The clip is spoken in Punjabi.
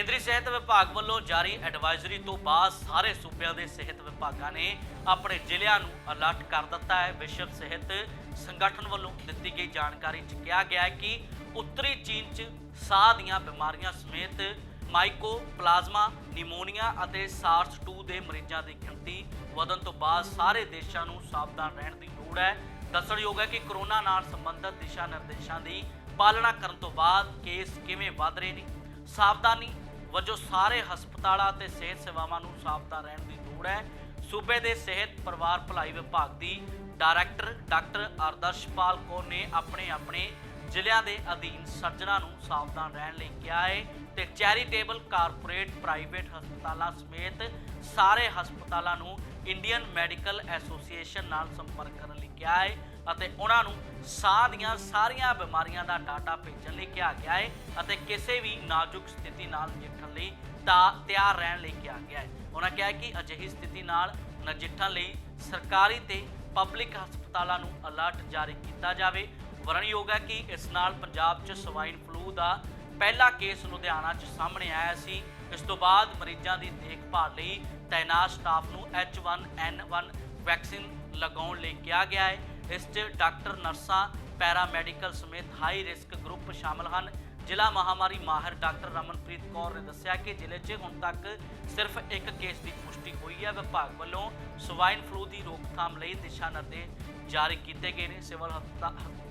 ਕੇਂਦਰੀ ਸਿਹਤ ਵਿਭਾਗ ਵੱਲੋਂ ਜਾਰੀ ਐਡਵਾਈਜ਼ਰੀ ਤੋਂ ਬਾਅਦ ਸਾਰੇ ਸੂਬਿਆਂ ਦੇ ਸਿਹਤ ਵਿਭਾਗਾਂ ਨੇ ਆਪਣੇ ਜ਼ਿਲ੍ਹਿਆਂ ਨੂੰ ਅਲਰਟ ਕਰ ਦਿੱਤਾ ਹੈ। ਵਿਸ਼ਵ ਸਿਹਤ ਸੰਗਠਨ ਵੱਲੋਂ ਦਿੱਤੀ ਗਈ ਜਾਣਕਾਰੀ 'ਚ ਕਿਹਾ ਗਿਆ ਹੈ ਕਿ ਉੱਤਰੀ ਚੀਨ 'ਚ ਸਾਹ ਦੀਆਂ ਬਿਮਾਰੀਆਂ ਸਮੇਤ ਮਾਈਕੋ ਪਲਾਜ਼ਮਾ ਨਿਮੋਨੀਆ ਅਤੇ ਸਾਰਸ-2 ਦੇ ਮਰੀਜ਼ਾਂ ਦੀ ਗਿਣਤੀ ਵਧਣ ਤੋਂ ਬਾਅਦ ਸਾਰੇ ਦੇਸ਼ਾਂ ਨੂੰ ਸਾਵਧਾਨ ਰਹਿਣ ਦੀ ਲੋੜ ਹੈ। ਦੱਸਣਯੋਗ ਹੈ ਕਿ ਕਰੋਨਾ ਨਾਲ ਸੰਬੰਧਿਤ ਦਿਸ਼ਾ ਨਿਰਦੇਸ਼ਾਂ ਦੀ ਪਾਲਣਾ ਕਰਨ ਤੋਂ ਬਾਅਦ ਕੇਸ ਕਿਵੇਂ ਵਧ ਰਹੇ ਨੇ? ਸਾਵਧਾਨੀ ਵਜੋਂ ਸਾਰੇ ਹਸਪਤਾਲਾਂ ਅਤੇ ਸਿਹਤ ਸੇਵਾਵਾਂ ਨੂੰ ਸਾਵਧਾਨ ਰਹਿਣ ਦੀ ਲੋੜ ਹੈ। ਸੂਬੇ ਦੇ ਸਿਹਤ ਪਰਿਵਾਰ ਭਲਾਈ ਵਿਭਾਗ ਦੀ ਡਾਇਰੈਕਟਰ ਡਾਕਟਰ ਆਦਰਸ਼ਪਾਲ ਕੌਰ ਨੇ ਆਪਣੇ ਆਪਣੇ ਜ਼ਿਲ੍ਹਿਆਂ ਦੇ ਅਧੀਨ ਸਰਜਨਾਂ ਨੂੰ ਸਾਵਧਾਨ ਰਹਿਣ ਲਈ ਕਿਹਾ ਹੈ ਤੇ ਚੈਰੀਟੇਬਲ ਕਾਰਪੋਰੇਟ ਪ੍ਰਾਈਵੇਟ ਹਸਪਤਾਲਾਂ ਸਮੇਤ ਸਾਰੇ ਹਸਪਤਾਲਾਂ ਨੂੰ ਇੰਡੀਅਨ ਮੈਡੀਕਲ ਐਸੋਸੀਏਸ਼ਨ ਨਾਲ ਸੰਪਰਕ ਕਰਨ ਲਈ ਕਿਹਾ ਹੈ ਅਤੇ ਉਹਨਾਂ ਨੂੰ ਸਾਹ ਦੀਆਂ ਸਾਰੀਆਂ ਬਿਮਾਰੀਆਂ ਦਾ ਡਾਟਾ ਭੇਜਣ ਲਈ ਕਿਹਾ ਗਿਆ ਹੈ ਅਤੇ ਕਿਸੇ ਵੀ ਨਾਜ਼ੁਕ ਸਥਿਤੀ ਨਾਲ ਨਜਿੱਠਣ ਲਈ ਤਾਂ ਤਿਆਰ ਰਹਿਣ ਲਈ ਕਿਹਾ ਗਿਆ ਹੈ ਉਹਨਾਂ ਕਿਹਾ ਕਿ ਅਜਿਹੀ ਸਥਿਤੀ ਨਾਲ ਨਜਿੱਠਣ ਲਈ ਸਰਕਾਰੀ ਤੇ ਪਬਲਿਕ ਹਸਪਤਾਲਾਂ ਨੂੰ ਅਲਰਟ ਜਾਰੀ ਕੀਤਾ ਜਾਵੇ ਵਰਣਯੋਗ ਹੈ ਕਿ ਇਸ ਨਾਲ ਪੰਜਾਬ 'ਚ ਸਵਾਈਨ ਫਲੂ ਦਾ ਪਹਿਲਾ ਕੇਸ ਲੁਧਿਆਣਾ 'ਚ ਸਾਹਮਣੇ ਆਇਆ ਸੀ। ਇਸ ਤੋਂ ਬਾਅਦ ਮਰੀਜ਼ਾਂ ਦੀ ਦੇਖਭਾਲ ਲਈ ਤਾਇਨਾਤ ਸਟਾਫ ਨੂੰ H1N1 ਵੈਕਸੀਨ ਲਗਾਉਣ ਲਈ ਕਿਹਾ ਗਿਆ ਹੈ। ਇਸ 'ਚ ਡਾਕਟਰ, ਨਰਸਾਂ, ਪੈਰਾਮੈਡੀਕਲ ਸਮੇਤ ਹਾਈ ਰਿਸਕ ਗਰੁੱਪ ਸ਼ਾਮਲ ਹਨ। ਜ਼ਿਲ੍ਹਾ ਮਹਾਮਾਰੀ ਮਾਹਿਰ ਡਾਕਟਰ ਰਮਨਪ੍ਰੀਤ ਕੌਰ ਨੇ ਦੱਸਿਆ ਕਿ ਜ਼ਿਲ੍ਹੇ 'ਚ ਹੁਣ ਤੱਕ ਸਿਰਫ ਇੱਕ ਕੇਸ ਦੀ ਪੁਸ਼ਟੀ ਹੋਈ ਹੈ। ਵਿਭਾਗ ਵੱਲੋਂ ਸਵਾਈਨ ਫਲੂ ਦੀ ਰੋਕਥਾਮ ਲਈ ਦਿਸ਼ਾ ਨਿਰਦੇਸ਼ ਜਾਰੀ ਕੀਤੇ ਗਏ ਨੇ। ਸਿਵਲ ਹਸਪਤਾਲ